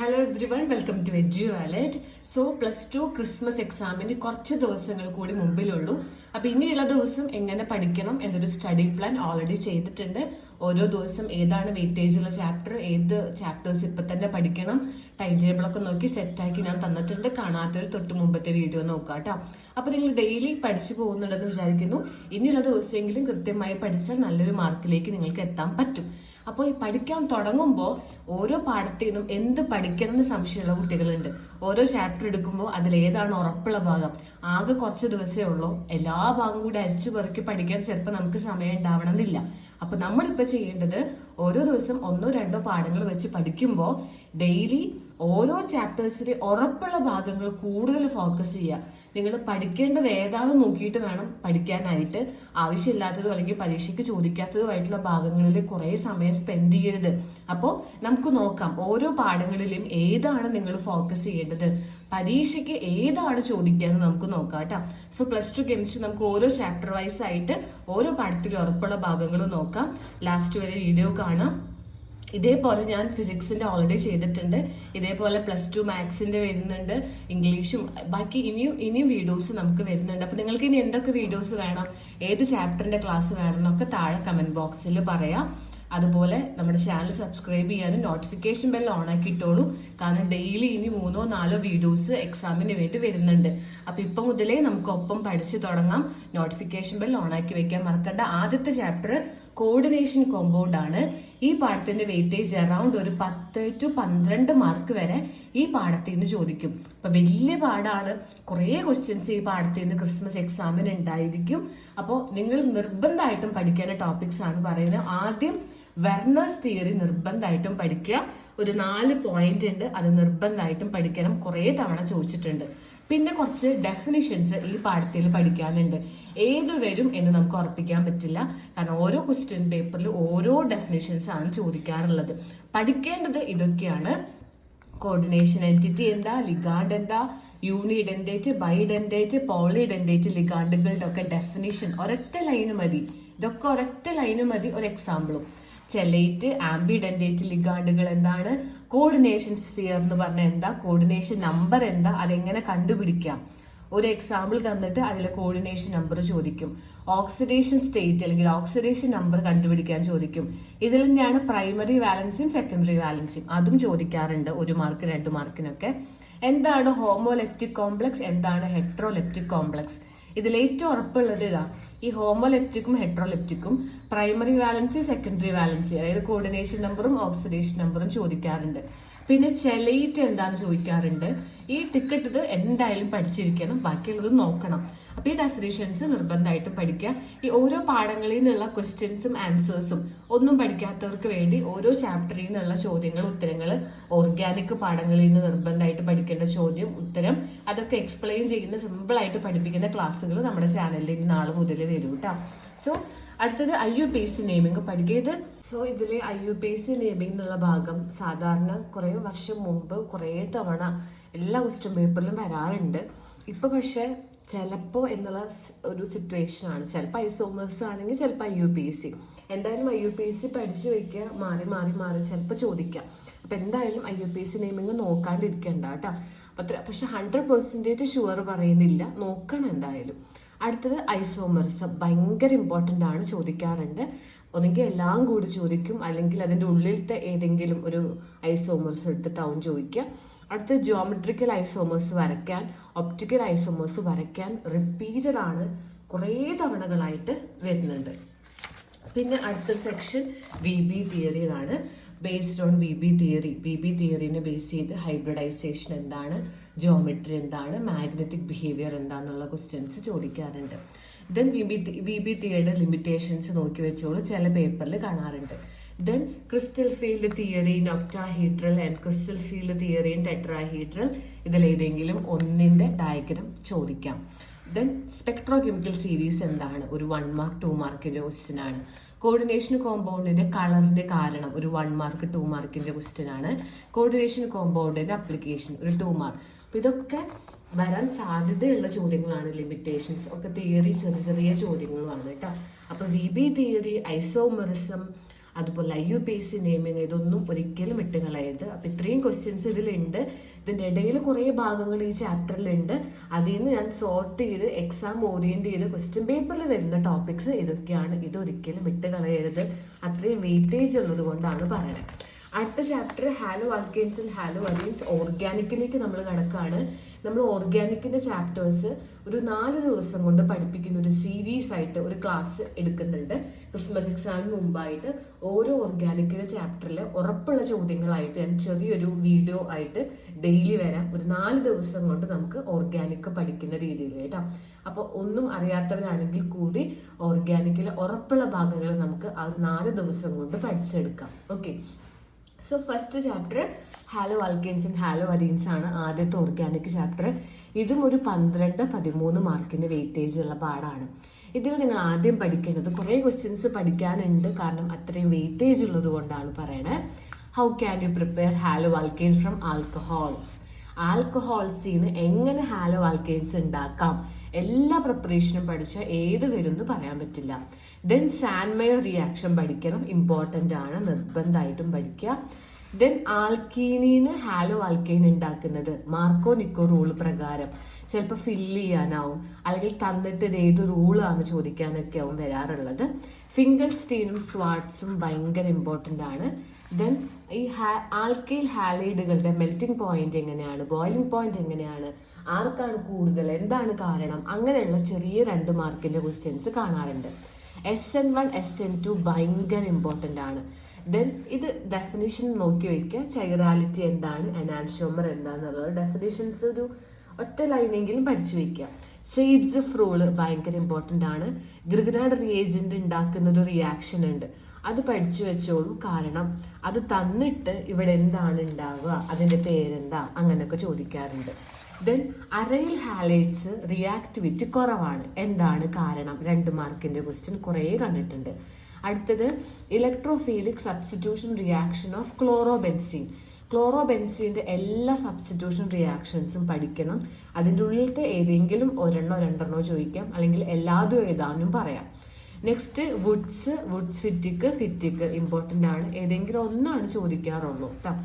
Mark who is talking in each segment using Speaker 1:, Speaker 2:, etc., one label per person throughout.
Speaker 1: Hello everyone welcome to edu wallet so plus two Christmas എക്സാമിന് കുറച്ച് ദിവസങ്ങൾ കൂടി മുമ്പിലുള്ളൂ. അപ്പൊ ഇനിയുള്ള ദിവസം എങ്ങനെ പഠിക്കണം എന്നൊരു സ്റ്റഡി പ്ലാൻ ഓൾറെഡി ചെയ്തിട്ടുണ്ട്. ഓരോ ദിവസം ഏതാണ് വെയിറ്റേജ് ഉള്ള ചാപ്റ്റർ ഏത് ചാപ്റ്റേഴ്സ് ഇപ്പൊ തന്നെ പഠിക്കണം. ടൈം ടേബിൾ ഒക്കെ നോക്കി സെറ്റാക്കി ഞാൻ തന്നിട്ടുണ്ട്. കാണാത്തൊരു തൊട്ട് മുമ്പത്തെ വീഡിയോ നോക്കാം കേട്ടോ അപ്പൊ നിങ്ങൾ ഡെയിലി പഠിച്ചു പോകുന്നുണ്ടെന്ന് വിചാരിക്കുന്നു. ഇനിയുള്ള ദിവസമെങ്കിലും കൃത്യമായി പഠിച്ചാൽ നല്ലൊരു മാർക്കിലേക്ക് നിങ്ങൾക്ക് എത്താൻ പറ്റും. അപ്പോൾ ഈ പഠിക്കാൻ തുടങ്ങുമ്പോൾ ഓരോ പാഠത്തിൽ നിന്നും എന്ത് പഠിക്കണം എന്ന് സംശയമുള്ള കുട്ടികളുണ്ട്. ഓരോ ചാപ്റ്റർ എടുക്കുമ്പോൾ അതിൽ ഏതാണ് ഉറപ്പുള്ള ഭാഗം? ആകെ കുറച്ച് ദിവസമേ ഉള്ളൂ. എല്ലാ ഭാഗം കൂടി അരിച്ചു പെറുക്കി പഠിക്കാൻ ചിലപ്പോൾ നമുക്ക് സമയം ഉണ്ടാവണമെന്നില്ല അപ്പൊ നമ്മളിപ്പോ ചെയ്യേണ്ടത് ഓരോ ദിവസം ഒന്നോ രണ്ടോ പാഠങ്ങൾ വെച്ച് പഠിക്കുമ്പോൾ ഡെയിലി ഓരോ ചാപ്റ്റേഴ്സിലെ ഉറപ്പുള്ള ഭാഗങ്ങൾ കൂടുതൽ ഫോക്കസ് ചെയ്യുക. നിങ്ങൾ പഠിക്കേണ്ടത് ഏതാണെന്ന് നോക്കിയിട്ട് വേണം പഠിക്കാനായിട്ട്. ആവശ്യമില്ലാത്തതോ അല്ലെങ്കിൽ പരീക്ഷയ്ക്ക് ചോദിക്കാത്തതോ ആയിട്ടുള്ള ഭാഗങ്ങളിൽ കുറേ സമയം സ്പെൻഡ് ചെയ്യരുത്. അപ്പോൾ നമുക്ക് നോക്കാം ഓരോ പാഠങ്ങളിലും ഏതാണ് നിങ്ങൾ ഫോക്കസ് ചെയ്യേണ്ടത്? പരീക്ഷയ്ക്ക് ഏതാണ് ചോദിക്കുക എന്ന് നമുക്ക് നോക്കാം കേട്ടോ. സോ പ്ലസ് ടു കെമിസ്ട്രി നമുക്ക് ഓരോ ചാപ്റ്റർ വൈസ് ആയിട്ട് ഓരോ പാഠത്തിൽ ഉറപ്പുള്ള ഭാഗങ്ങൾ നോക്കാം. ലാസ്റ്റ് വരെ വീഡിയോ കാണാം. ഇതേപോലെ ഞാൻ ഫിസിക്സിന്റെ ഓൾറെഡി ചെയ്തിട്ടുണ്ട്. ഇതേപോലെ പ്ലസ് ടു മാത്സിന്റെ വരുന്നുണ്ട്. ഇംഗ്ലീഷും ബാക്കി ഇനിയും ഇനിയും വീഡിയോസ് നമുക്ക് വരുന്നുണ്ട്. അപ്പൊ നിങ്ങൾക്ക് ഇനി എന്തൊക്കെ വീഡിയോസ് വേണം? ഏത് ചാപ്റ്ററിന്റെ ക്ലാസ് വേണം എന്നൊക്കെ താഴെ കമന്റ് ബോക്സിൽ പറയാം. അതുപോലെ നമ്മുടെ ചാനൽ സബ്സ്ക്രൈബ് ചെയ്യാനും നോട്ടിഫിക്കേഷൻ ബെൽ ഓൺ ആക്കി ഇട്ടോളൂ. കാരണം ഡെയിലി ഇനി മൂന്നോ നാലോ വീഡിയോസ് എക്സാമിന് വേണ്ടി വരുന്നുണ്ട്. അപ്പൊ ഇപ്പൊ മുതലേ നമുക്ക് ഒപ്പം പഠിച്ചു തുടങ്ങാം. നോട്ടിഫിക്കേഷൻ ബെൽ ഓൺ ആക്കി വെക്കാൻ മറക്കണ്ട. ആദ്യത്തെ ചാപ്റ്റർ കോർഡിനേഷൻ കോമ്പൗണ്ട് ആണ്. ഈ പാഠത്തിന്റെ വെയിറ്റേജ് അറൌണ്ട് ഒരു പത്ത് ടു പന്ത്രണ്ട് മാർക്ക് വരെ ഈ പാഠത്തിൽ നിന്ന് ചോദിക്കും. അപ്പൊ വലിയ പാടാണ്. കുറേ ക്വസ്റ്റ്യൻസ് ഈ പാഠത്തിൽ നിന്ന് ക്രിസ്മസ് എക്സാമിന് ഉണ്ടായിരിക്കും അപ്പോൾ നിങ്ങൾ നിർബന്ധമായിട്ടും പഠിക്കേണ്ട ടോപ്പിക്സ് ആണ് പറയുന്നത്. ആദ്യം വെർണേഴ്സ് തിയറി നിർബന്ധമായിട്ടും പഠിക്കുക. ഒരു നാല് പോയിന്റ് ഉണ്ട് അത് നിർബന്ധമായിട്ടും പഠിക്കണം. കുറേ തവണ ചോദിച്ചിട്ടുണ്ട്. പിന്നെ കുറച്ച് ഡെഫിനിഷൻസ് ഈ പാഠത്തിൽ പഠിക്കാനുണ്ട്. ഏത് വരും എന്ന് നമുക്ക് ഉറപ്പിക്കാൻ പറ്റില്ല. കാരണം ഓരോ ക്വസ്റ്റ്യൻ പേപ്പറിൽ ഓരോ ഡെഫിനേഷൻസ് ആണ് ചോദിക്കാറുള്ളത്. പഠിക്കേണ്ടത് ഇതൊക്കെയാണ്. കോർഡിനേഷൻ എന്റിറ്റി എന്താ? ലിഗാർഡ് എന്താ? യൂണിഡെൻഡേറ്റ് ബൈഡെൻഡേറ്റ് പോളിഡെൻഡേറ്റ് ലിഗാർഡുകളുടെ ഒക്കെ ഡെഫിനേഷൻ ഒരൊറ്റ ലൈന് മതി. ഇതൊക്കെ ഒരൊറ്റ ലൈന് മതി ഒരു എക്സാമ്പിളും ചെലൈറ്റ് ആംബിഡെൻഡേറ്റ് ലിഗാർഡുകൾ എന്താണ്? കോർഡിനേഷൻ സ്ഫിയർ എന്ന് പറഞ്ഞാൽ എന്താ? കോർഡിനേഷൻ നമ്പർ എന്താ? അതെങ്ങനെ കണ്ടുപിടിക്കാം? ഒരു എക്സാമ്പിൾ തന്നിട്ട് അതിലെ കോർഡിനേഷൻ നമ്പർ ചോദിക്കും. ഓക്സിഡേഷൻ സ്റ്റേറ്റ് അല്ലെങ്കിൽ ഓക്സിഡേഷൻ നമ്പർ കണ്ടുപിടിക്കാൻ ചോദിക്കും. ഇതിൽ തന്നെയാണ് പ്രൈമറി വാലൻസിയും സെക്കൻഡറി വാലൻസിയും അതും ചോദിക്കാറുണ്ട്. ഒരു മാർക്ക് രണ്ട് മാർക്കിനൊക്കെ എന്താണ് ഹോമോലെപ്റ്റിക് കോംപ്ലക്സ് എന്താണ് ഹെട്രോലെപ്റ്റിക് കോംപ്ലക്സ് ഇതിൽ ഏറ്റവും ഉറപ്പുള്ളത് ഇതാ. ഈ ഹോമോലെപ്റ്റിക്കും ഹെട്രോലെപ്റ്റിക്കും പ്രൈമറി വാലൻസി സെക്കൻഡറി വാലൻസി അതായത് കോർഡിനേഷൻ നമ്പറും ഓക്സിഡേഷൻ നമ്പറും ചോദിക്കാറുണ്ട്. പിന്നെ ചെലയിറ്റ് എന്താന്ന് ചോദിക്കാറുണ്ട്. ഈ ടിക്കറ്റ് ഇത് എന്തായാലും പഠിച്ചിരിക്കണം. ബാക്കിയുള്ളത് നോക്കണം. അപ്പൊ ഈ ഡെഫിനേഷൻസ് നിർബന്ധമായിട്ടും പഠിക്കുക. ഈ ഓരോ പാഠങ്ങളിൽ നിന്നുള്ള ക്വസ്റ്റ്യൻസും ആൻസേഴ്സും ഒന്നും പഠിക്കാത്തവർക്ക് വേണ്ടി ഓരോ ചാപ്റ്ററിൽ നിന്നുള്ള ചോദ്യങ്ങൾ ഉത്തരങ്ങൾ ഓർഗാനിക് പാഠങ്ങളിൽ നിന്ന് നിർബന്ധമായിട്ട് പഠിക്കേണ്ട ചോദ്യം ഉത്തരം അതൊക്കെ എക്സ്പ്ലെയിൻ ചെയ്യുന്ന സിമ്പിൾ ആയിട്ട് പഠിപ്പിക്കുന്ന ക്ലാസ്സുകൾ നമ്മുടെ ചാനലിൽ നാളെ മുതൽ വരും കേട്ടോ സോ അടുത്തത് I U P S C naming പഠിക്കരുത് so ഇതിലെ I U P S C naming എന്നുള്ള ഭാഗം സാധാരണ കുറേ വർഷം മുമ്പ് കുറേ തവണ എല്ലാ ക്വസ്റ്റ്യൻ പേപ്പറിലും വരാറുണ്ട്. ഇപ്പൊ പക്ഷെ ചിലപ്പോൾ എന്നുള്ള ഒരു സിറ്റുവേഷൻ ആണ്. ചിലപ്പോൾ ഐസോമേഴ്സ് ആണെങ്കിൽ ചിലപ്പോൾ I U P S C. എന്തായാലും I U P S C പഠിച്ചു വയ്ക്കുക മാറി മാറി മാറി ചിലപ്പോൾ ചോദിക്കാം. അപ്പൊ എന്തായാലും I U P S C naming നോക്കാണ്ടിരിക്കണ്ട കേട്ടോ. അത്ര പക്ഷെ ഹൺഡ്രഡ് പെർസെന്റേജ് ഷുവർ പറയുന്നില്ല. നോക്കണം എന്തായാലും. അടുത്തത് ഐസോമർസ്. ഭയങ്കര ഇമ്പോർട്ടന്റ് ആണ് ചോദിക്കാറുണ്ട്. ഒന്നെങ്കിൽ എല്ലാം കൂടി ചോദിക്കും അല്ലെങ്കിൽ അതിന്റെ ഉള്ളിലത്തെ ഏതെങ്കിലും ഒരു ഐസോമേഴ്സ് എടുത്തിട്ടാവും ചോദിക്കുക. അടുത്ത ജിയോമെട്രിക്കൽ ഐസോമേഴ്സ് വരയ്ക്കാൻ ഒപ്റ്റിക്കൽ ഐസോമേഴ്സ് വരയ്ക്കാൻ റിപ്പീറ്റഡ് ആണ് കുറേ തവണകളായിട്ട് വരുന്നുണ്ട്. പിന്നെ അടുത്ത section V B തിയറിയാണ് based on V B theory V B തിയറിനെ base ചെയ്ത് ഹൈബ്രിഡൈസേഷൻ എന്താണ്? ജോമെട്രി എന്താണ്? മാഗ്നറ്റിക് ബിഹേവിയർ എന്താണെന്നുള്ള ക്വസ്റ്റ്യൻസ് ചോദിക്കാറുണ്ട്. Then V B V B തിയറിയുടെ limitations നോക്കി വെച്ചോളൂ ചില പേപ്പറിൽ കാണാറുണ്ട്. Then crystal field theory octahedral and crystal field theory tetrahedral ഇതിലേതെങ്കിലും ഒന്നിന്റെ ഡയഗ്രം ചോദിക്കാം. ദെൻ സ്പെക്ട്രോ കെമിക്കൽ സീരീസ് എന്താണ്? ഒരു വൺ മാർക്ക് ടു മാർക്കിന്റെ ക്വസ്റ്റ്യൻ ആണ്. കോർഡിനേഷൻ കോമ്പൗണ്ടിന്റെ കളറിന്റെ കാരണം. ഒരു വൺ മാർക്ക് ടു മാർക്കിന്റെ ക്വസ്റ്റ്യൻ ആണ്. കോർഡിനേഷൻ കോമ്പൗണ്ടിന്റെ അപ്ലിക്കേഷൻ ഒരു ടു മാർക്ക് അപ്പൊ ഇതൊക്കെ വരാൻ സാധ്യതയുള്ള ചോദ്യങ്ങളാണ്. ലിമിറ്റേഷൻസ് ഒക്കെ തിയറി ചെറിയ ചെറിയ ചോദ്യങ്ങളുമാണ് കേട്ടോ. അപ്പൊ വി ബി തിയറി ഐസോമെറിസം അതുപോലെ I U P S C naming ഇതൊന്നും ഒരിക്കലും വിട്ട് കളയരുത്. അപ്പൊ ഇത്രയും ക്വസ്റ്റ്യൻസ് ഇതിലുണ്ട്. ഇതിന്റെ ഇടയിൽ കുറേ ഭാഗങ്ങൾ ഈ ചാപ്റ്ററിലുണ്ട് അതിൽ നിന്ന് ഞാൻ സോർട്ട് ചെയ്ത് എക്സാം ഓറിയന്റ് ചെയ്ത് ക്വസ്റ്റ്യൻ പേപ്പറിൽ വരുന്ന ടോപ്പിക്സ് ഇതൊക്കെയാണ്. ഇതൊരിക്കലും ഇട്ട് കളയരുത്. അത്രയും വെയിറ്റേജ് ഉള്ളത് കൊണ്ടാണ് പറയുന്നത് അടുത്ത chapter halo alkanes and halo arenes ഓർഗാനിക്കിലേക്ക് നമ്മൾ കടക്കാണ്. നമ്മൾ ഓർഗാനിക്കിന്റെ ചാപ്റ്റേഴ്സ് ഒരു നാല് ദിവസം കൊണ്ട് പഠിപ്പിക്കുന്ന ഒരു സീരീസ് ആയിട്ട് ഒരു ക്ലാസ് എടുക്കുന്നുണ്ട്. ക്രിസ്മസ് എക്സാമിന് മുമ്പായിട്ട് ഓരോ ഓർഗാനിക്കിന്റെ ചാപ്റ്ററിൽ ഉറപ്പുള്ള ചോദ്യങ്ങളായിട്ട് ഞാൻ ചെറിയൊരു വീഡിയോ ആയിട്ട് ഡെയിലി വരാം. ഒരു നാല് ദിവസം കൊണ്ട് നമുക്ക് ഓർഗാനിക് പഠിക്കുന്ന രീതിയിൽ കേട്ടോ. അപ്പോൾ ഒന്നും അറിയാത്തവരാണെങ്കിൽ കൂടി ഓർഗാനിക്കിലെ ഉറപ്പുള്ള ഭാഗങ്ങൾ നമുക്ക് ആ നാല് ദിവസം കൊണ്ട് പഠിച്ചെടുക്കാം. Okay so first chapter halo alkanes and halo arenes ആണ് ആദ്യത്തെ ഓർഗാനിക് ചാപ്റ്റർ ഇതും ഒരു പന്ത്രണ്ട് പതിമൂന്ന് മാർക്കിന്റെ വെയിറ്റേജ് ഉള്ള പാടാണ്. ഇതിൽ നിങ്ങൾ ആദ്യം പഠിക്കേണ്ടത് കുറേ ക്വസ്റ്റ്യൻസ് പഠിക്കാനുണ്ട്. കാരണം അത്രയും വെയിറ്റേജ് ഉള്ളത് കൊണ്ടാണ് പറയണേ. How can you prepare halo alkane from alcohols ആൽക്കഹോൾസിൽ നിന്ന് എങ്ങനെ ഹാലോ ആൽക്കെയിൻസ് ഉണ്ടാക്കാം? എല്ലാ പ്രിപ്പറേഷനും പഠിച്ച ഏത് വരും എന്ന് പറയാൻ പറ്റില്ല. ദെൻ സാൻമയോ റിയാക്ഷൻ പഠിക്കണം. ഇമ്പോർട്ടന്റ് ആണ്. നിർബന്ധമായിട്ടും പഠിക്കുക. ദെൻ ആൽക്കീനിന്ന് ഹാലോ ആൽക്കൈൻ ഉണ്ടാക്കുന്നത്. മാർക്കോ നിക്കോ റൂൾ പ്രകാരം. ചിലപ്പോൾ ഫില്ല് ചെയ്യാനാവും. അല്ലെങ്കിൽ തന്നിട്ട് ഇത് ഏത് റൂളാന്ന് ചോദിക്കാനൊക്കെ ആവും വരാറുള്ളത്. ഫിംഗൽ സ്റ്റീനും സ്വാട്സും ഭയങ്കര ഇമ്പോർട്ടന്റ് ആണ്. ദെൻ ഈ ആൽക്കൈൽ ഹാലൈഡുകളുടെ മെൽറ്റിംഗ് പോയിന്റ് എങ്ങനെയാണ്? ബോയിലിംഗ് പോയിന്റ് എങ്ങനെയാണ്? ആർക്കാണ് കൂടുതൽ? എന്താണ് കാരണം? അങ്ങനെയുള്ള ചെറിയ രണ്ട് മാർക്കിന്റെ ക്വസ്റ്റ്യൻസ് കാണാറുണ്ട്. S N one S N two ഭയങ്കര ഇമ്പോർട്ടന്റ് ആണ്. ദെൻ ഇത് ഡെഫിനിഷൻ നോക്കി വയ്ക്കുക ചൈറാലിറ്റി എന്താണ്? അനാൻഷ്യോമർ എന്താണെന്നുള്ളത് ഡെഫിനിഷൻസ് ഒരു ഒറ്റ ലൈനെങ്കിലും പഠിച്ചു വെക്കുക. സെയ്ഡ്സ് ഫ്രോൾ ഭയങ്കര ഇമ്പോർട്ടന്റ് ആണ്. ഗ്രിഗനാഡ് റിയേജന്റ് ഉണ്ടാക്കുന്ന ഒരു റിയാക്ഷൻ ഉണ്ട്. അത് പഠിച്ചു വെച്ചോളൂ. കാരണം അത് തന്നിട്ട് ഇവിടെ എന്താണ് ഉണ്ടാവുക? അതിന്റെ പേരെന്താ? അങ്ങനെയൊക്കെ ചോദിക്കാറുണ്ട്. ദെൻ അറയിൽ ഹാലൈറ്റ്സ് റിയാക്ടിവിറ്റി കുറവാണ്. എന്താണ് കാരണം? രണ്ട് മാർക്കിന്റെ ക്വസ്റ്റ്യൻ കുറേ കണ്ടിട്ടുണ്ട്. അടുത്തത് electrophilic substitution reaction of chlorobenzene ക്ലോറോബെൻസീന്റെ എല്ലാ സബ്സ്റ്റിറ്റ്യൂഷൻ റിയാക്ഷൻസും പഠിക്കണം. അതിന്റെ ഉള്ളിലത്തെ ഏതെങ്കിലും ഒരെണ്ണോ രണ്ടെണ്ണോ ചോദിക്കാം. അല്ലെങ്കിൽ എല്ലാതും എഴുതാനും പറയാം. Next Wurtz Wurtz Fittig Fittig important ആണ്. ഏതെങ്കിലും ഒന്നാണ് ചോദിക്കാറുള്ളൂ. കേട്ടോ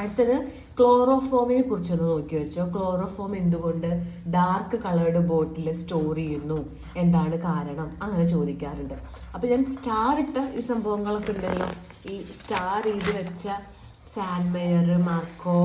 Speaker 1: അടുത്തത് ക്ലോറോഫോമിനെ കുറിച്ചൊന്ന് നോക്കി വെച്ചോ. ക്ലോറോഫോം എന്തുകൊണ്ട് ഡാർക്ക് കളേർഡ് ബോട്ടിൽ സ്റ്റോർ ചെയ്യുന്നു? എന്താണ് കാരണം? അങ്ങനെ ചോദിക്കാറുണ്ട്. അപ്പൊ ഞാൻ സ്റ്റാർ ഇട്ട ഈ സംഭവങ്ങളൊക്കെ ഉണ്ടല്ലോ. ഈ സ്റ്റാർ ചെയ്ത് വെച്ച സാൻമെയർ മാർക്കോ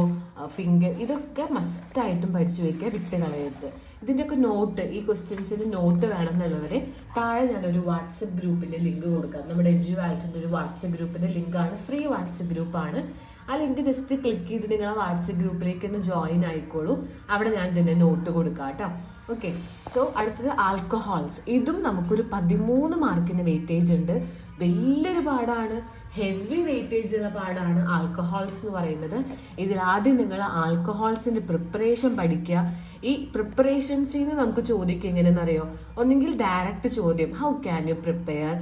Speaker 1: ഫിംഗർ ഇതൊക്കെ മസ്റ്റായിട്ടും പഠിച്ചു വയ്ക്കുക വിട്ട് കളയരുത്. ഇതിന്റെയൊക്കെ നോട്ട് ഈ ക്വസ്റ്റ്യൻസിന് നോട്ട് വേണമെന്നുള്ളവരെ താഴെ ഞാനൊരു വാട്സപ്പ് ഗ്രൂപ്പിന്റെ ലിങ്ക് കൊടുക്കാം. നമ്മുടെ എജു വാൽസിന്റെ ഒരു വാട്സപ്പ് ഗ്രൂപ്പിന്റെ ലിങ്കാണ് ഫ്രീ വാട്സപ്പ് ഗ്രൂപ്പാണ്. ആ ലിങ്ക് ജസ്റ്റ് ക്ലിക്ക് ചെയ്ത് നിങ്ങളെ വാട്സപ്പ് ഗ്രൂപ്പിലേക്ക് ഒന്ന് ജോയിൻ ആയിക്കോളൂ. അവിടെ ഞാൻ തന്നെ നോട്ട് കൊടുക്കാം കേട്ടോ. ഓക്കെ സോ അടുത്തത് ആൽക്കഹോൾസ് ഇതും നമുക്കൊരു പതിമൂന്ന് മാർക്കിന് വെയിറ്റേജ് ഉണ്ട്. വലിയൊരു പാടാണ്. ഹെവി വെയിറ്റേജ് ഉള്ള പാടാണ് ആൽക്കഹോൾസ് എന്ന് പറയുന്നത്. ഇതിൽ ആദ്യം നിങ്ങൾ ആൽക്കഹോൾസിന്റെ പ്രിപ്പറേഷൻ പഠിക്കുക. ഈ പ്രിപ്പറേഷൻസിൽ നിന്ന് നമുക്ക് ചോദിക്കുക എങ്ങനെയെന്നറിയോ? ഒന്നെങ്കിൽ ഡയറക്റ്റ് ചോദ്യം. How can you prepare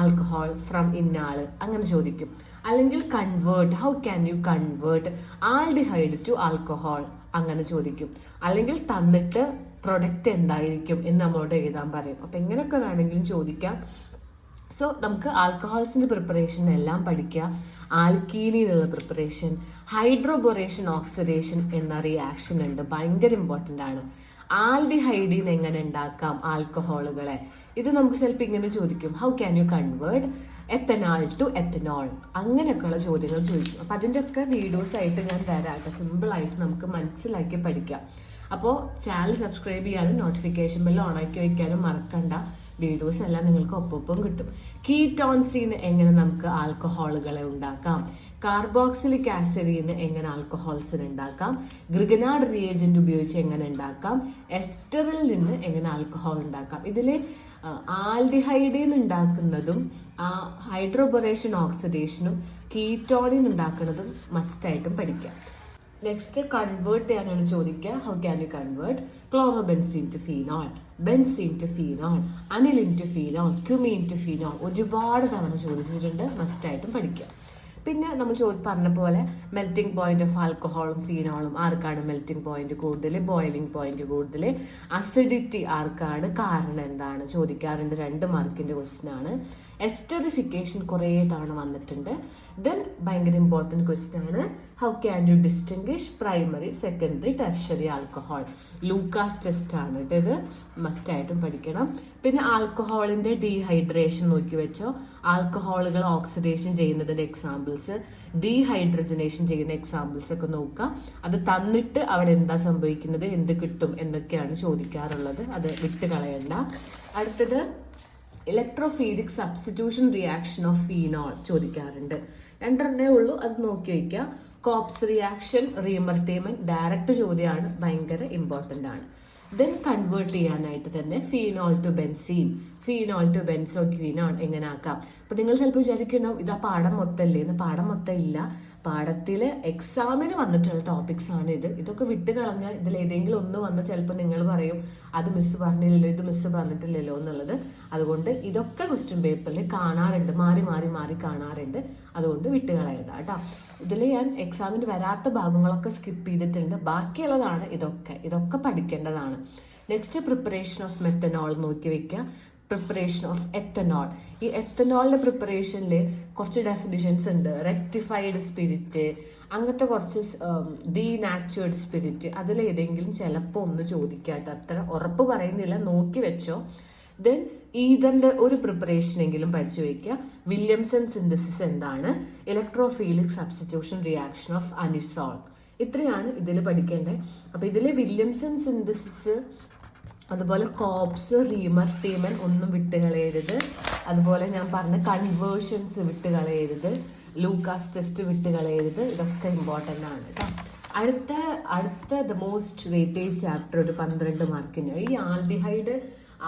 Speaker 1: alcohol from ഇന്നാൾ? അങ്ങനെ ചോദിക്കും. അല്ലെങ്കിൽ convert how can you convert aldehyde to alcohol അങ്ങനെ ചോദിക്കും. അല്ലെങ്കിൽ തന്നിട്ട് പ്രൊഡക്റ്റ് എന്തായിരിക്കും എന്ന് നമ്മളോട് എഴുതാൻ പറയും. അപ്പൊ എങ്ങനെയൊക്കെ വേണമെങ്കിലും ചോദിക്കാം. സോ നമുക്ക് ആൽക്കഹോൾസിന്റെ പ്രിപ്പറേഷൻ എല്ലാം പഠിക്കുക. ആൽക്കീനിയിലുള്ള പ്രിപ്പറേഷൻ ഹൈഡ്രോബൊറേഷൻ ഓക്സിഡേഷൻ എന്ന റിയാക്ഷൻ ഉണ്ട്. ഭയങ്കര ഇമ്പോർട്ടന്റ് ആണ്. ആൽഡിഹൈഡീൻ എങ്ങനെ ഉണ്ടാക്കാം ആൽക്കഹോളുകളെ ഇത് നമുക്ക് ചിലപ്പോൾ ഇങ്ങനെ ചോദിക്കും. How can you convert ethanal to ethanol അങ്ങനെയൊക്കെയുള്ള ചോദ്യങ്ങൾ ചോദിക്കും. അപ്പം അതിന്റെയൊക്കെ വീഡിയോസ് ആയിട്ട് ഞാൻ തരാട്ടെ സിമ്പിൾ ആയിട്ട് നമുക്ക് മനസ്സിലാക്കി പഠിക്കാം. അപ്പോൾ ചാനൽ സബ്സ്ക്രൈബ് ചെയ്യാനും നോട്ടിഫിക്കേഷൻ ബെൽ ഓണാക്കി വയ്ക്കാനും മറക്കണ്ട. വീഡിയോസ് എല്ലാം നിങ്ങൾക്ക് ഒപ്പം കിട്ടും. കീറ്റോൺസിന്ന് എങ്ങനെ നമുക്ക് ആൽക്കഹോളുകളെ ഉണ്ടാക്കാം? കാർബോക്സിലിക് ആസിഡിൽ എങ്ങനെ ആൽക്കഹോൾസിന് ഉണ്ടാക്കാം? ഗ്രിഗനാഡ് റിയേജന്റ് ഉപയോഗിച്ച് എങ്ങനെ ഉണ്ടാക്കാം? എസ്റ്ററിൽ നിന്ന് എങ്ങനെ ആൽക്കഹോൾ ഉണ്ടാക്കാം ഇതിൽ ആൽഡിഹൈഡിൽ ഉണ്ടാക്കുന്നതും ആ ഹൈഡ്രോബൊറേഷൻ ഓക്സിഡേഷനും കീറ്റോണിൽ ഉണ്ടാക്കുന്നതും മസ്റ്റായിട്ടും പഠിക്കാം. നെക്സ്റ്റ് കൺവേർട്ട് ചെയ്യാനാണ് ചോദിക്കുക. How can you convert chlorobenzene to phenol benzene to phenol aniline to phenol cumene to phenol ഒരുപാട് തവണ ചോദിച്ചിട്ടുണ്ട്. മസ്റ്റായിട്ടും പഠിക്കുക പിന്നെ നമ്മൾ ചോദി പറഞ്ഞ പോലെ മെൽറ്റിംഗ് പോയിന്റ് ഓഫ് ആൽക്കഹോളും ഫീനോളും ആർക്കാണ് മെൽറ്റിംഗ് പോയിന്റ് കൂടുതൽ? ബോയിലിംഗ് പോയിന്റ് കൂടുതൽ. അസിഡിറ്റി ആർക്കാണ്? കാരണം എന്താണ്? ചോദിക്കാറുണ്ട്. രണ്ട് മാർക്കിന്റെ ക്വസ്റ്റ്യൻ ആണ്. എസ്റ്ററിഫിക്കേഷൻ കുറേ തവണ വന്നിട്ടുണ്ട്. ദെൻ ഭയങ്കര ഇമ്പോർട്ടന്റ് ക്വസ്റ്റ്യൻ ആണ്. How can you distinguish primary secondary tertiary alcohol Lucas test ആണ് ഇത്. മസ്റ്റ് ആയിട്ടും പഠിക്കണം. പിന്നെ ആൽക്കഹോളിന്റെ ഡീഹൈഡ്രേഷൻ നോക്കി വെച്ചോ. ആൽക്കഹോളുകൾ ഓക്സിഡേഷൻ ചെയ്യുന്നതിന്റെ എക്സാമ്പിൾസ് ഡീഹൈഡ്രജനേഷൻ ചെയ്യുന്ന എക്സാമ്പിൾസ് ഒക്കെ നോക്കുക. അത് തന്നിട്ട് അവിടെ എന്താ സംഭവിക്കുന്നത് എന്ത് കിട്ടും എന്നൊക്കെയാണ് ചോദിക്കാറുള്ളത്. അത് വിട്ട് കളയണ്ട അടുത്തത് electrophilic substitution reaction of phenol ചോദിക്കാറുണ്ട്. രണ്ടെണ്ണേ ഉള്ളൂ അത് നോക്കി വയ്ക്കുക കോപ്സ് റിയാക്ഷൻ റീമർട്ടേമെന്റ് ഡയറക്റ്റ് ചോദ്യമാണ് ഭയങ്കര ഇമ്പോർട്ടന്റ് ആണ്. ദെൻ കൺവേർട്ട് ചെയ്യാനായിട്ട് തന്നെ phenol to benzene phenol to benzoquinone എങ്ങനെ ആക്കാം? അപ്പൊ നിങ്ങൾ ചിലപ്പോൾ വിചാരിക്കണം ഇത് പാഠം മൊത്തമല്ലേ എന്ന് പാഠം മൊത്തം ഇല്ല. പാഠത്തിൽ എക്സാമിന് വന്നിട്ടുള്ള ടോപ്പിക്സ് ആണ് ഇത്. ഇതൊക്കെ വിട്ട് കളഞ്ഞാൽ ഇതിൽ ഏതെങ്കിലും ഒന്ന് വന്ന് ചിലപ്പോൾ നിങ്ങൾ പറയും അത് മിസ് പറഞ്ഞില്ലല്ലോ ഇത് മിസ് പറഞ്ഞിട്ടില്ലല്ലോ എന്നുള്ളത്. അതുകൊണ്ട് ഇതൊക്കെ ക്വസ്റ്റ്യൻ പേപ്പറിൽ കാണാറുണ്ട്. മാറി മാറി മാറി കാണാറുണ്ട്. അതുകൊണ്ട് വിട്ട് കളയണ്ട കേട്ടോ. ഇതിൽ ഞാൻ എക്സാമിന് വരാത്ത ഭാഗങ്ങളൊക്കെ സ്കിപ്പ് ചെയ്തിട്ടുണ്ട്. ബാക്കിയുള്ളതാണ് ഇതൊക്കെ. ഇതൊക്കെ പഠിക്കേണ്ടതാണ്. നെക്സ്റ്റ് പ്രിപ്പറേഷൻ ഓഫ് മെത്തനോൾ നോക്കി വെക്കുക പ്രിപ്പറേഷൻ ഓഫ് എത്തനോൾ ഈ എത്തനോളിന്റെ പ്രിപ്പറേഷനിൽ കുറച്ച് ഡെഫിനിഷൻസ് ഉണ്ട്. റെക്ടിഫൈഡ് സ്പിരിറ്റ് അങ്ങനത്തെ കുറച്ച് ഡീനാച്ചുവേർഡ് സ്പിരിറ്റ് അതിൽ ഏതെങ്കിലും ചിലപ്പോൾ ഒന്ന് ചോദിക്കാട്ടോ അത്ര ഉറപ്പ് പറയുന്നില്ല. നോക്കി വെച്ചോ. ദെൻ ഈതന്റെ ഒരു പ്രിപ്പറേഷൻ എങ്കിലും പഠിച്ചു വയ്ക്കുക. വില്യംസൺ സിന്തസിസ് എന്താണ്? Electrophilic substitution reaction of anisole ഇത്രയാണ് ഇതിൽ പഠിക്കേണ്ടത്. അപ്പൊ ഇതിലെ വില്യംസൺ സിന്തസിസ് അതുപോലെ കോപ്സ് റീമർ ടീമൻ ഒന്നും വിട്ട് കളയരുത്. അതുപോലെ ഞാൻ പറഞ്ഞ കൺവേർഷൻസ് വിട്ട് കളയരുത്. ലൂക്കാസ് ടെസ്റ്റ് വിട്ട് കളയരുത്. ഇതൊക്കെ ഇമ്പോർട്ടന്റ് ആണ് അടുത്ത അടുത്ത ദ മോസ്റ്റ് വെയിറ്റേജ് ചാപ്റ്റർ ഒരു പന്ത്രണ്ട് മാർക്കിന് ഈ ആൽഡിഹൈഡ്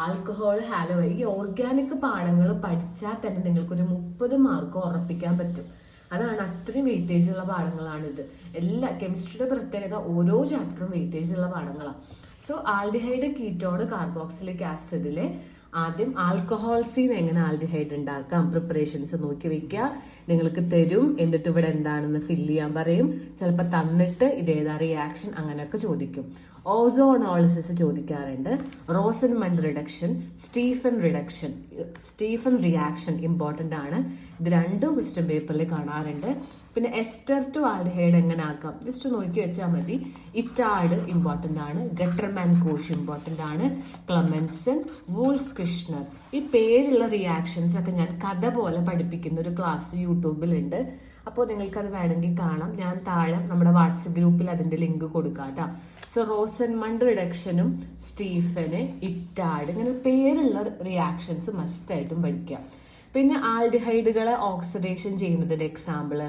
Speaker 1: ആൽക്കഹോൾ ഹാലോ ഈ ഓർഗാനിക് പാഠങ്ങൾ പഠിച്ചാൽ തന്നെ നിങ്ങൾക്കൊരു മുപ്പത് മാർക്ക് ഉറപ്പിക്കാൻ പറ്റും. അതാണ് അത്രയും വെയിറ്റേജ് ഉള്ള പാഠങ്ങളാണിത്. എല്ലാ കെമിസ്ട്രിയുടെ പ്രത്യേകത ഓരോ ചാപ്റ്ററും വെയിറ്റേജ് ഉള്ള പാഠങ്ങളാണ് സോ ആൽഡിഹൈഡ് കീറ്റോഡ് കാർബോക്സിലിക് ആസിഡിലെ ആദ്യം ആൽക്കഹോൾസീന്ന് എങ്ങനെ ആൽഡിഹൈഡ് ഉണ്ടാക്കാം? പ്രിപ്പറേഷൻസ് നോക്കി വെക്കുക നിങ്ങൾക്ക് തരും. എന്നിട്ട് ഇവിടെ എന്താണെന്ന് ഫില്ല് ചെയ്യാൻ പറയും. ചിലപ്പോൾ തന്നിട്ട് ഇതേതാ റിയാക്ഷൻ അങ്ങനെയൊക്കെ ചോദിക്കും. ഓസോണോളിസിസ് ചോദിക്കാറുണ്ട്. Rosenmund reduction Stephen reduction Stephen reaction important ആണ്. ഇത് രണ്ടും ക്വസ്റ്റ്യൻ പേപ്പറിൽ കാണാറുണ്ട്. പിന്നെ എസ്റ്റർ ടു ആൽഡിഹൈഡ് എങ്ങനെ ആക്കാം? ജസ്റ്റ് നോക്കി വെച്ചാൽ മതി. ഇറ്റാഡ് ഇമ്പോർട്ടന്റ് ആണ്. ഗട്ടർമാൻ കോഷ് ഇമ്പോർട്ടന്റ് ആണ്. Clemmensen Wolff Kishner. ഈ പേരുള്ള റിയാക്ഷൻസ് ഒക്കെ ഞാൻ കഥ പോലെ പഠിപ്പിക്കുന്ന ഒരു ക്ലാസ് യൂട്യൂബിലുണ്ട്. അപ്പോൾ നിങ്ങൾക്കത് വേണമെങ്കിൽ കാണാം. ഞാൻ താഴെ നമ്മുടെ വാട്സപ്പ് ഗ്രൂപ്പിൽ അതിന്റെ ലിങ്ക് കൊടുക്കാം കേട്ടോ. സോ റോസൻമണ്ട് റിഡക്ഷനും സ്റ്റീഫന് ഇറ്റാഡ് ഇങ്ങനെ പേരുള്ള റിയാക്ഷൻസ് മസ്റ്റായിട്ടും പഠിക്കാം. പിന്നെ ആൽഡിഹൈഡുകളെ ഓക്സിഡേഷൻ ചെയ്യുന്നതിന്റെ എക്സാമ്പിൾ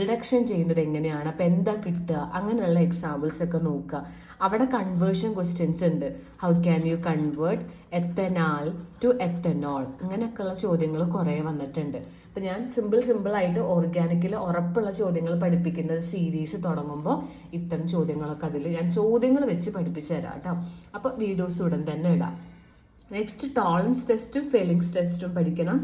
Speaker 1: റിഡക്ഷൻ ചെയ്യുന്നത് എങ്ങനെയാണ് അപ്പൊ എന്താ കിട്ടുക അങ്ങനെയുള്ള എക്സാമ്പിൾസ് ഒക്കെ നോക്കുക. അവിടെ കൺവേർഷൻ ക്വസ്റ്റ്യൻസ് ഉണ്ട്. How can you convert ethanal to ethanol ഇങ്ങനെയൊക്കെയുള്ള ചോദ്യങ്ങൾ കുറേ വന്നിട്ടുണ്ട്. അപ്പൊ ഞാൻ സിമ്പിൾ ആയിട്ട് ഓർഗാനിക്കിൽ ഉറപ്പുള്ള ചോദ്യങ്ങൾ പഠിപ്പിക്കുന്ന സീരീസ് തുടങ്ങുമ്പോൾ ഇത്തരം ചോദ്യങ്ങളൊക്കെ അതിൽ ഞാൻ ചോദ്യങ്ങൾ വെച്ച് പഠിപ്പിച്ചു തരാം കേട്ടോ. അപ്പൊ വീഡിയോസ് ഉടൻ തന്നെ ഇടാം. നെക്സ്റ്റ് ടോളൻസ് ടെസ്റ്റും ഫെലിങ്സ് ടെസ്റ്റും പഠിക്കണം.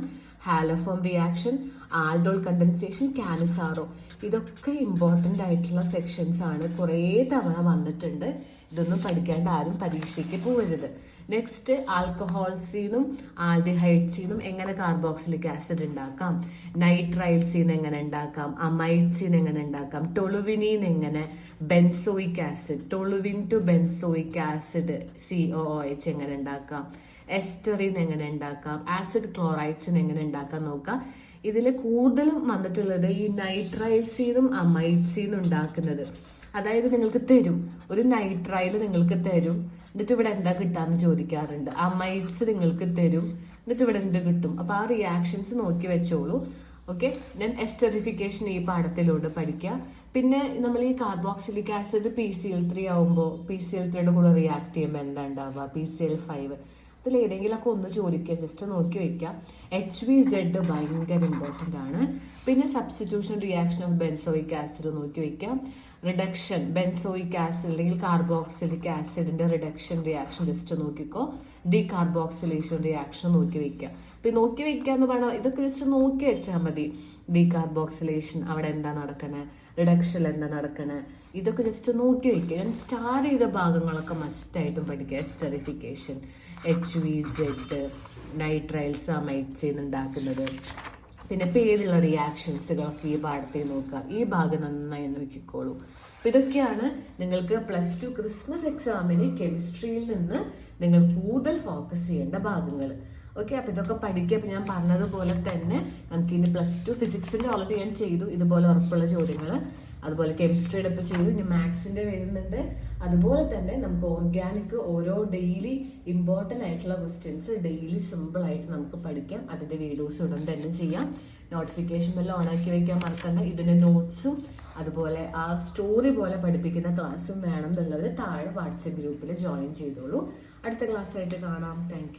Speaker 1: Haloform reaction aldol condensation Cannizzaro ഇതൊക്കെ ഇമ്പോർട്ടന്റ് ആയിട്ടുള്ള സെക്ഷൻസ് ആണ്. കുറേ തവണ വന്നിട്ടുണ്ട്. ഇതൊന്നും പഠിക്കാണ്ട് ആരും പരീക്ഷയ്ക്ക് പോകരുത് നെക്സ്റ്റ് ആൽക്കഹോൾസീനും ആൽഡിഹൈഡ്സീനും എങ്ങനെ കാർബോക്സിലിക് ആസിഡ് ഉണ്ടാക്കാം നൈട്രൈൽസീൻ എങ്ങനെ ഉണ്ടാക്കാം അമൈഡ്സീൻ എങ്ങനെ ഉണ്ടാക്കാം ടൊളുവിനീൻ എങ്ങനെ? Benzoic acid toluene to benzoic acid C O H എങ്ങനെ ഉണ്ടാക്കാം എസ്റ്ററിൻ എങ്ങനെ ഉണ്ടാക്കാം ആസിഡ് ക്ലോറൈഡ്സിന് എങ്ങനെ ഉണ്ടാക്കാം നോക്കാം? ഇതിൽ കൂടുതലും വന്നിട്ടുള്ളത് ഈ നൈട്രൈൽസീനും അമൈഡ്സീനും ഉണ്ടാക്കുന്നത് അതായത് നിങ്ങൾക്ക് തരും. ഒരു നൈട്രൈൽ നിങ്ങൾക്ക് തരും. എന്നിട്ട് ഇവിടെ എന്താ കിട്ടാന്ന് ചോദിക്കാറുണ്ട്. ആ മൈറ്റ്സ് നിങ്ങൾക്ക് തരും. എന്നിട്ട് ഇവിടെ എന്ത് കിട്ടും? അപ്പൊ ആ റിയാക്ഷൻസ് നോക്കി വെച്ചോളൂ. ഓക്കെ ഞാൻ എസ്റ്ററിഫിക്കേഷൻ ഈ പാഠത്തിലൂടെ പഠിക്കുക പിന്നെ നമ്മൾ ഈ carboxylic acid P C L three ആവുമ്പോൾ പി സി എൽ ത്രീയുടെ കൂടെ റിയാക്ട് ചെയ്യുമ്പോൾ എന്താ ഉണ്ടാവുക? പി സി എൽ ഫൈവ് ഇതിൽ ഏതെങ്കിലുമൊക്കെ ഒന്ന് ചോദിക്കുക ജസ്റ്റ് നോക്കി വെക്കാം. എച്ച് വി സെഡ് ഭയങ്കര ഇമ്പോർട്ടന്റ് ആണ്. പിന്നെ substitution reaction of benzoic acid നോക്കി വയ്ക്കാം റിഡക്ഷൻ ബെൻസോയിക് ആസിഡ് അല്ലെങ്കിൽ കാർബോക്സിലിക് ആസിഡിന്റെ റിഡക്ഷൻ റിയാക്ഷൻ ജസ്റ്റ് നോക്കിക്കോ. ഡി കാർബോക്സിലേഷൻ റിയാക്ഷൻ നോക്കി വയ്ക്കാം അപ്പൊ നോക്കി വെക്കാന്ന് എന്ന് പറഞ്ഞാൽ ഇതൊക്കെ ജസ്റ്റ് നോക്കി വെച്ചാൽ മതി. ഡി കാർബോക്സിലേഷൻ അവിടെ എന്താ നടക്കണേ? റിഡക്ഷൻ എന്താ നടക്കണേ? ഇതൊക്കെ ജസ്റ്റ് നോക്കി വയ്ക്കുക സ്റ്റാർ ചെയ്ത ഭാഗങ്ങളൊക്കെ മസ്റ്റായിട്ടും പഠിക്കുക esterification H V Z nitriles amides ഉണ്ടാക്കുന്നത് പിന്നെ പേരുള്ള റിയാക്ഷൻസുകളൊക്കെ ഈ പാഠത്തിൽ നോക്കുക. ഈ ഭാഗം നന്നായി നോക്കിക്കോളൂ. ഇതൊക്കെയാണ് നിങ്ങൾക്ക് പ്ലസ് ടു ക്രിസ്മസ് എക്സാമിന് കെമിസ്ട്രിയിൽ നിന്ന് നിങ്ങൾ കൂടുതൽ ഫോക്കസ് ചെയ്യേണ്ട ഭാഗങ്ങൾ. ഓക്കെ അപ്പൊ ഇതൊക്കെ പഠിക്കുക. അപ്പം ഞാൻ പറഞ്ഞതുപോലെ തന്നെ നമുക്ക് ഇനി പ്ലസ് ടു ഫിസിക്സിന്റെ ഓൾറെഡി ഞാൻ ചെയ്തു. ഇതുപോലെ ഉറപ്പുള്ള ചോദ്യങ്ങൾ അതുപോലെ കെമിസ്ട്രിയുടെ ഇപ്പോൾ ചെയ്തു. ഇനി മാത്സിന്റെ വരുന്നുണ്ട്. അതുപോലെ തന്നെ നമുക്ക് ഓർഗാനിക് ഓരോ ഡെയിലി ഇമ്പോർട്ടന്റ് ആയിട്ടുള്ള ക്വസ്റ്റ്യൻസ് ഡെയിലി സിമ്പിൾ ആയിട്ട് നമുക്ക് പഠിക്കാം. അതിന്റെ വീഡിയോസ് ഉടൻ തന്നെ ചെയ്യാം. നോട്ടിഫിക്കേഷൻ ഓൺ ആക്കി വെക്കാൻ മറക്കണ്ട. ഇതിന്റെ നോട്ട്സും അതുപോലെ ആ സ്റ്റോറി പോലെ പഠിപ്പിക്കുന്ന ക്ലാസ്സും വേണം എന്നുള്ളവർ താഴെ വാട്സപ്പ് ഗ്രൂപ്പിൽ ജോയിൻ ചെയ്തോളൂ. അടുത്ത ക്ലാസ്സായിട്ട് കാണാം. താങ്ക്